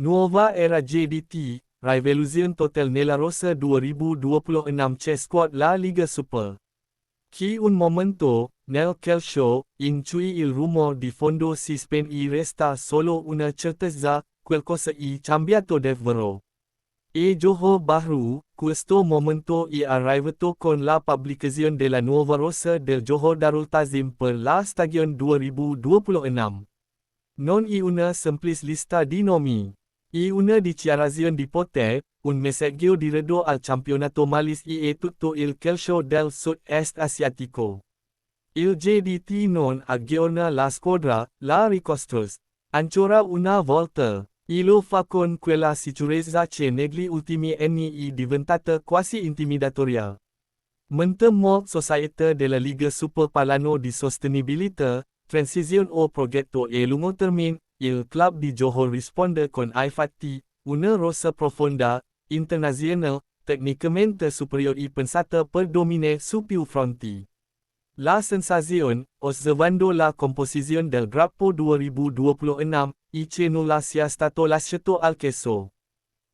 Nuova era JDT, Revolution Total nella Rosa 2026 c'è squad La Liga Super. Chi un momento, nel calcio, in cui il rumore di fondo si spegne resta solo una certezza, qualcosa è cambiato davvero. E gioco baru, questo momento è arrivato con la pubblicazione della nuova rosa del gioco Darul Tazim per la stagione 2026. Non è una semplice lista di nomi. È una dichiarazione di potere, un messaggio diretto al campionato Malis e tutto il calcio del sud-est asiatico. Il JDT non aggiorna la squadra, la ricostruisce. Ancora una volta. Ilo fa con quella sicurezza che negli ultimi anni è diventata quasi intimidatoria. Mentemol Società della Liga Super parlano di sostenibilità, transizione o progetto e lungo termine, il club di Johor risponde con infatti, una rosa profonda, internazionale, tecnicamente superior e pensata per dominare su più fronti. La sensazione, osservando la composizione del gruppo 2026, e non la sia stato lasciato al caso.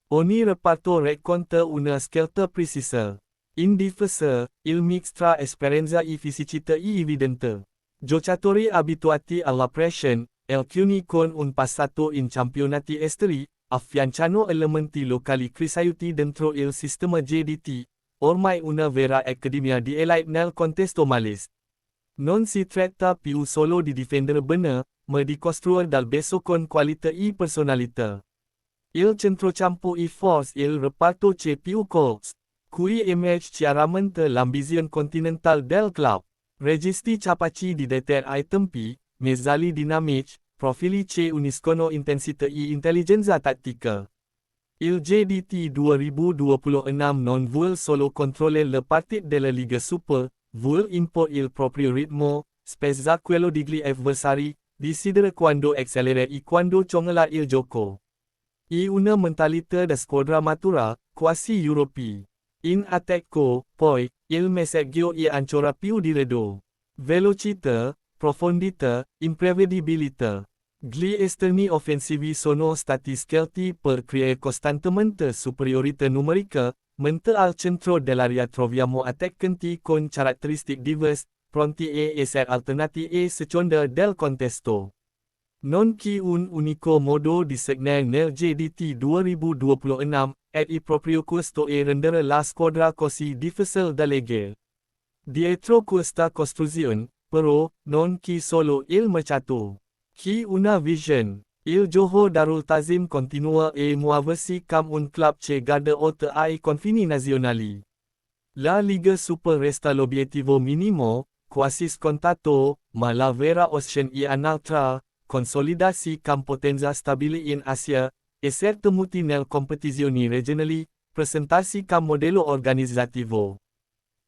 Ogni reparto racconta una scelta precisa. In il mix tra esperienza e fisicità è evidente. Giocatori abituati alla pressione, alcuni con un passato in campionati esteri, affiancano elementi locali cresciuti dentro il sistema JDT, ormai una vera accademia di elite nel contesto malis. Non si tratta più solo di difendere bene, ma di costruire dal basso con qualità e personalità. Il centrocampo e force il reparto c'è più colts, cui emerge chiaramente l'ambizione continental del club. Registi capaci di deter ai tempi, mezzali dinamici, profili che uniscono intensità e intelligenza tattica. Il JDT 2026 non vuole solo controllare le partite della Liga Super, vuole imporre il proprio ritmo, spezza quello degli avversari, decidere quando accelerare e quando congelar il gioco. E una mentalità da squadra matura, quasi europea. In attacco, poi, il messaggio è ancora più diretto. Velocità, profondità, imprevedibilità. Gli esterni offensivi sono stati scelti per creare costantemente superiorità numerica, mentre al centro dell'area troviamo attaccanti con caratteristiche diverse, pronti a essere alternati a seconda del contesto. Non che un unico modo di segnare nel JDT 2026, è proprio questo e rendere la squadra così difficile da leggere. Dietro questa costruzione, però, non che solo il mercato. Che una vision. Il Johor Darul Tazim continua e muoversi come un club che guarda oltre ai confini nazionali. La Liga Super resta l'obiettivo minimo, quasi scontato, ma la vera option è un'altra, consolidasi come potenza stabile in Asia, essere temuti nel competizioni regionali, presentarsi come modello organizzativo.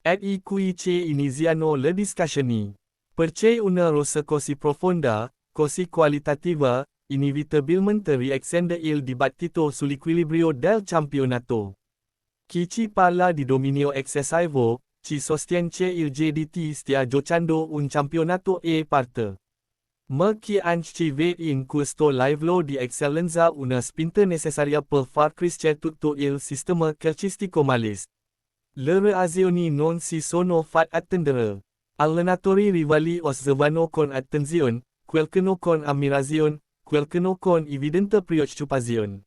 Ed i cui iniziano le discussioni. Perché una rosa così profonda, così qualitativa, inevitabilmente riaccende il dibattito sull'equilibrio del campionato. Chi ci parla di dominio eccessivo, ci sostiene che il JDT stia giocando un campionato e parte. Ma chi anche vede in questo livello di eccellenza una spinta necessaria per far crescere tutto il sistema calcistico malis. Le reazioni non si sono fatte attendere. Allenatori rivali osservano con attenzione, qualcuno con ammirazione, qualcuno con evidente preoccupazione.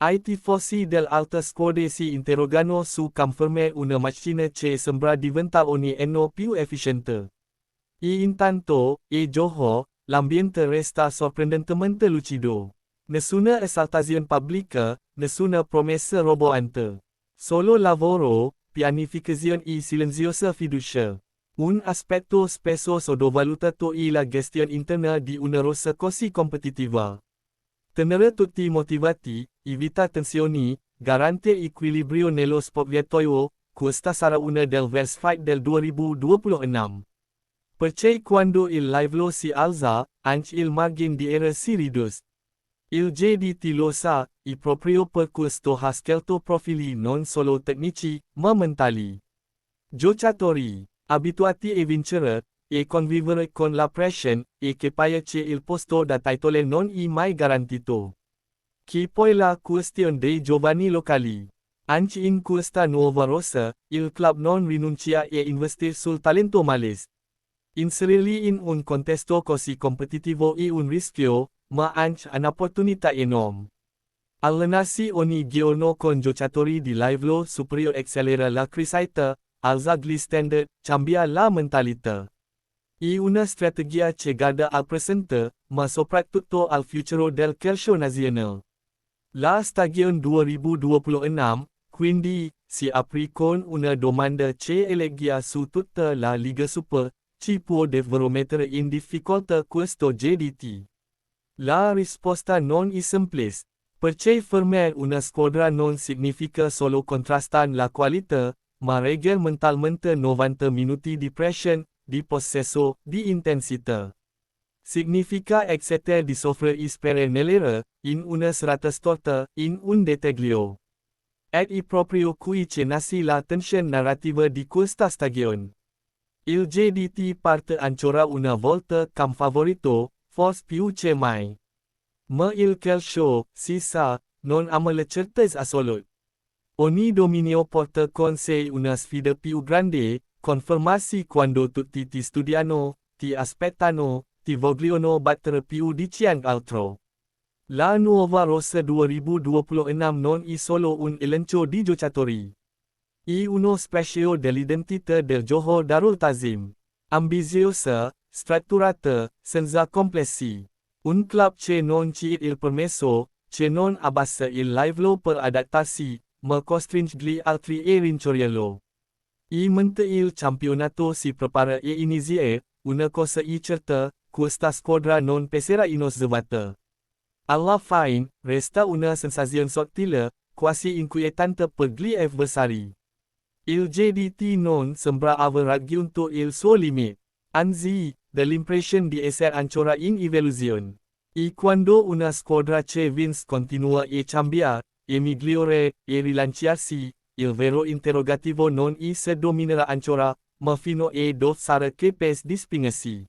I tifosi dell'alta squadra si interrogano su conferme una macchina che sembra diventare ogni anno più efficiente. E intanto, e Johor, l'ambiente resta sorprendentemente lucido. Nessuna esaltazione pubblica, nessuna promessa roboante. Solo lavoro, pianificazione e silenziosa fiducia. Un aspetto spesso sottovalutato è la gestione interna di una rosa così competitiva. Tenere tutti motivati, evita tensioni, garante equilibrio nello spogliatoio, questa sarà una del verse fight del 2026. Perché quando il livello si alza, anche il margine di errore si riduce. Il JDT lo sa, e proprio per questo ha scelto profili non solo tecnici, ma mentali. Giocatori abituati a vincere, e convivere con la pressione, e che il posto da titolo non è mai garantito. Chi poi la questione dei giovani locali. Anche in questa nuova rosa, il club non rinuncia a investir sul talento males. Inserirli in un contesto così competitivo e un rischio, ma anche un'opportunità enorme. Allenarsi ogni giorno con giocatori di livello superiore accelera la crescita, alza gli standard, cambia la mentalità. E una strategia che guarda al presente, ma soprattutto al futuro del calcio nazionale. La stagione 2026, quindi, si apre con una domanda che elegia su tutta la Liga Super, ci può davvero in difficoltà questo GDT. La risposta non è semplice. Perché formare una squadra non significa solo contrastare la qualità, ma regger mentalmente 90 minuti di pressione, di possesso, di intensità. Significa accettare di soffrire per nell'era, in una serata storta, in un dettaglio. Ed è proprio qui che nasce la tensione narrativa di questa stagione. Il JDT parte ancora una volta come favorito, forse più che mai. Ma il calcio, si sa, non ama le certezze assolute. Ogni dominio porta con sé una sfida più grande, confermarsi quando tutti ti studiano, ti aspettano, ti vogliono battere più di chiunque altro. La nuova rosa 2026 non è solo un elenco di giocatori. È uno specchio dell'identità del Johor Darul Tazim. Ambiziosa, strutturata, senza complessi. Un club che non ci il permesso, che non abbassa il livello per adattarsi, ma costringe gli altri a rincorrerlo. E mentre il campionato si prepara a iniziare, una cosa è certa, questa squadra non passerà inosservata. Alla fine, resta una sensazione sottile, quasi inquietante per gli avversari. Il JDT non sembra aver raggiunto il suo limite. Anzi, dell'impressione di essere ancora in evoluzione. E quando una squadra che vince continua a cambiare, e migliore, e rilanciarsi, il vero interrogativo non è se dominerà ancora, ma fino a dove sarà capace di spingersi.